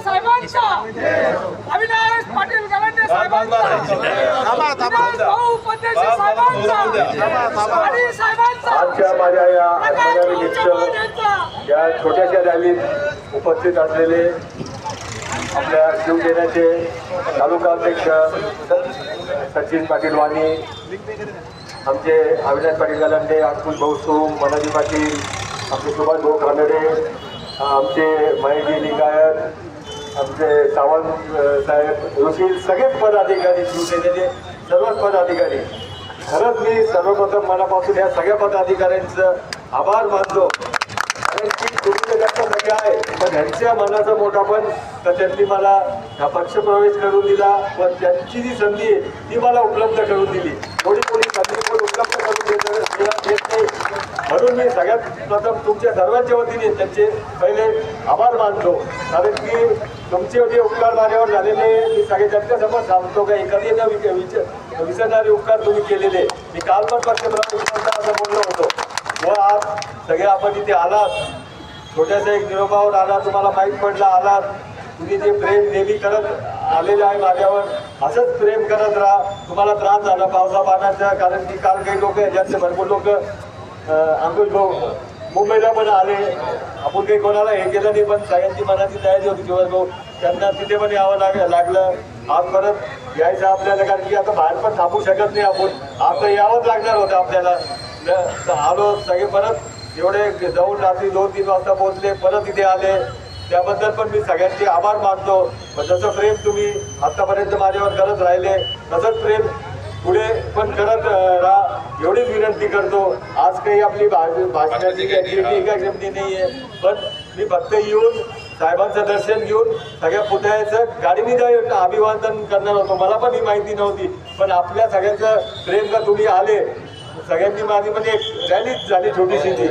साहेबांचा. अविनाश पाटील गलांडे साहेबांचा. आजच्या माझ्या या या छोट्याशा रॅलीत उपस्थित असलेले आपल्या शिवसेनेचे तालुका अध्यक्ष सचिन पाटील वाणी आमचे अविनाश पाटील गलांडे अंकुश भाऊसू मनाजी पाटील आमचे सुभाष भाऊ खानडे आमचे महेशजी लिंगायत आमचे सावंत साहेब ऋषी सगळेच पदाधिकारी शिवसेनेचे सर्वच पदाधिकारी. खरंच मी सर्वप्रथम मनापासून या सगळ्या पदाधिकाऱ्यांचं आभार मानतो. कारण की तुम्ही जास्त आहे पण ह्यांच्या मनाचा मोठा पण तर त्यांनी मला हा पक्षप्रवेश करून दिला पण त्यांची जी संधी आहे ती मला उपलब्ध करून दिली थोडी थोडी संधी पण उपलब्ध करून देत देत देत नाही म्हणून मी सगळ्यात प्रथम तुमच्या सर्वांच्या वतीने त्यांचे पहिले आभार मानतो. कारण की तुमचे जे उपकार माझ्यावर झालेले मी सगळे जनतेसमोर सांगतो का एखादी न विचार विसरणारे उपकार तुम्ही केलेले मी काल पण पक्षप्रवेश असं बोललो होतो. व आज सगळे आपण इथे आलात. छोट्याशा एक निरोपावर आला तुम्हाला माहीत पडला आलात. तुम्ही जे प्रेम नेहमी करत आलेले आहे माझ्यावर असंच प्रेम करत राहा. तुम्हाला त्रास झाला पावसा पाण्याचा कारण की काल काही लोक ज्यांचे भरपूर लोक अंकुश भाऊ मुंबईला पण आले. आपण काही कोणाला हे केलं नाही पण सगळ्यांची मनाची तयारी होती दिवस भाऊ त्यांना तिथे पण यावं लाग लागलं. आज परत यायचं आपल्याला कारण की आता बाहेर पण थांबू शकत नाही आपण. आता यावंच लागणार होतं आपल्याला. न- तर आलो सगळे परत एवढे जाऊन रात्री दोन तीन वाजता पोहोचले परत इथे आले. त्याबद्दल पण मी सगळ्यांचे आभार मानतो. पण जसं प्रेम तुम्ही आतापर्यंत माझ्यावर करत राहिले तसंच प्रेम पुढे पण करत अं, राहा एवढीच विनंती करतो. आज काही आपली भाषणाची काही नाही. आहे. पण मी फक्त येऊन साहेबांचं दर्शन घेऊन सगळ्या पुतळ्याचं गाडीने जाऊन अभिवादन करणार होतो. मला पण ही माहिती नव्हती. पण आपल्या सगळ्यांचं प्रेम का तुम्ही आले? सगळ्यांनी माझी म्हणजे एक रॅलीच झाली छोटीशी ती.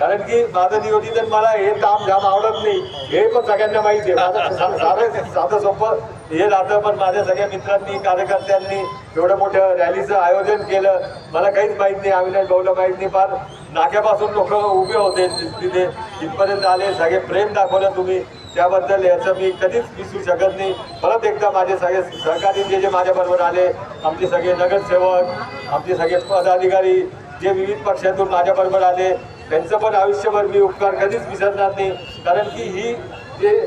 कारण की माझं नियोजित मला हे काम जाम आवडत नाही. हे पण सगळ्यांना माहिती आहे. माझं साधं साधं सोपं हे राहतं पण माझ्या सगळ्या मित्रांनी कार्यकर्त्यांनी एवढं मोठं रॅलीचं आयोजन केलं. मला काहीच माहीत नाही अविनाश भाऊला माहीत नाही फार नाक्यापासून लोक उभे होते तिथे. इथपर्यंत आले सगळे प्रेम दाखवलं तुम्ही. त्याबद्दल याचं मी कधीच विसरू शकत नाही. परत एकदा माझे सगळे सहकारी जे जे माझ्याबरोबर आले आमचे सगळे नगरसेवक आमचे सगळे पदाधिकारी जे विविध पक्षातून माझ्याबरोबर आले त्यांचं पण आयुष्यभर मी उपकार कधीच विसरणार नाही. कारण की ही जे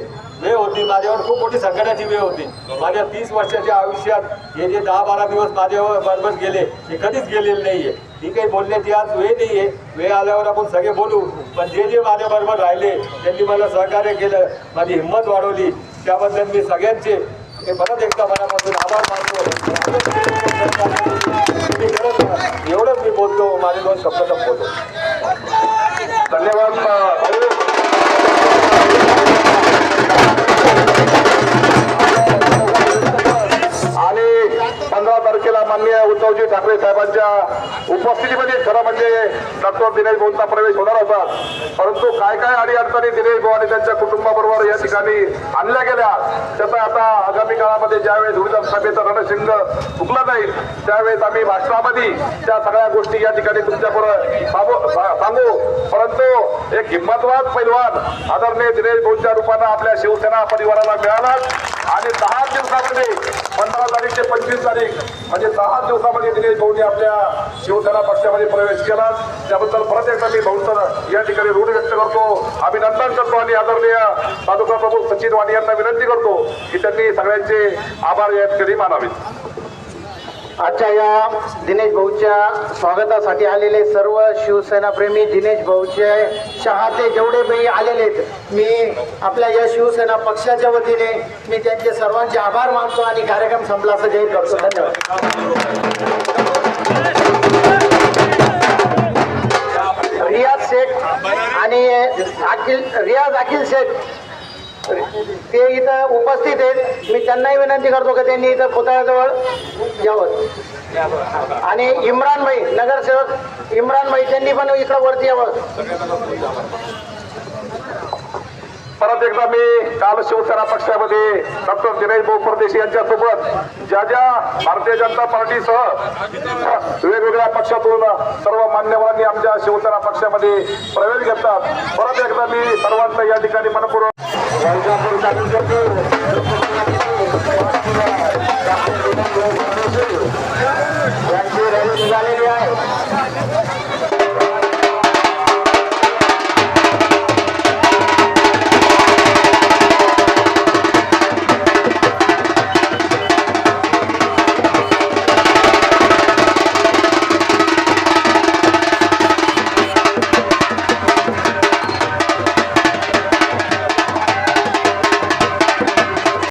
वेळ होती माझ्यावर खूप मोठी संकटाची वेळ होती. माझ्या तीस वर्षाच्या आयुष्यात हे जे दहा बारा दिवस माझ्यावर बरोबर गेले हे कधीच गेलेले नाही आहे ही काही बोलण्याची आज वेळ नाही आहे वेळ आल्यावर आपण सगळे बोलू. पण जे जे माझ्याबरोबर राहिले त्यांनी मला सहकार्य केलं माझी हिंमत वाढवली. त्याबद्दल मी सगळ्यांचे हे परत एकदा मनापासून आभार मानतो. एवढंच मी बोलतो माझे दोन शब्द संपवतो. धन्यवाद. उद्धवजी ठाकरे साहेबांच्या उपस्थितीमध्ये खरं म्हणजे डॉक्टर दिनेश भाऊंचा प्रवेश होणार होता. परंतु काय काय अडी अडचणी दिनेश भाऊ आणि त्यांच्या कुटुंबाबरोबर या ठिकाणी आणल्या गेल्या त्याचा आता आगामी काळामध्ये ज्यावेळेस विधानसभेचा रणशिंग फुकला जाईल त्यावेळेस आम्ही भाषणामध्ये त्या सगळ्या गोष्टी या ठिकाणी तुमच्याबरोबर सांगू सांगू. परंतु एक हिंमतवाद पैलवान आदरणीय दिनेश भाऊंच्या रूपानं आपल्या शिवसेना परिवाराला मिळाला आणि दहा दिवसामध्ये पंधरा तारीख ते पंचवीस तारीख म्हणजे दहा दिवसामध्ये दिनेश भाऊंनी आपल्या शिवसेना पक्षामध्ये प्रवेश केला. त्याबद्दल परत एकदा मी भाऊंचं या ठिकाणी ऋण व्यक्त करतो. अभिनंदन करतो आणि आदरणीय तालुका प्रमुख सचिन वाणी यांना विनंती करतो की त्यांनी सगळ्यांचे आभार या ठिकाणी मानावेत. आजच्या या दिनेश भाऊच्या स्वागतासाठी आलेले सर्व शिवसेनाप्रेमी दिनेश भाऊचे चाहते जेवढे काही आलेले आहेत मी आपल्या या शिवसेना पक्षाच्या वतीने मी त्यांचे सर्वांचे आभार मानतो आणि कार्यक्रम संपला असं जाहीर करतो. धन्यवाद. रियाज शेख आणि अखिल रियाज अखिल शेख ते इथं उपस्थित आहेत. मी त्यांनाही विनंती करतो की त्यांनी इथं पुतळ्याजवळ यावं. आणि इम्रान भाई नगरसेवक इम्रान भाई त्यांनी पण इकडं वरती यावं. परत एकदा मी काल शिवसेना पक्षामध्ये डॉक्टर दिनेश भाऊ परदेशी यांच्यासोबत ज्या ज्या भारतीय जनता पार्टीसह वेगवेगळ्या पक्षातून सर्व मान्यवरांनी आमच्या शिवसेना पक्षामध्ये प्रवेश घेतात परत एकदा मी सर्वांचं या ठिकाणी मनपूर्वक লঙ্কা পরিচালন করতে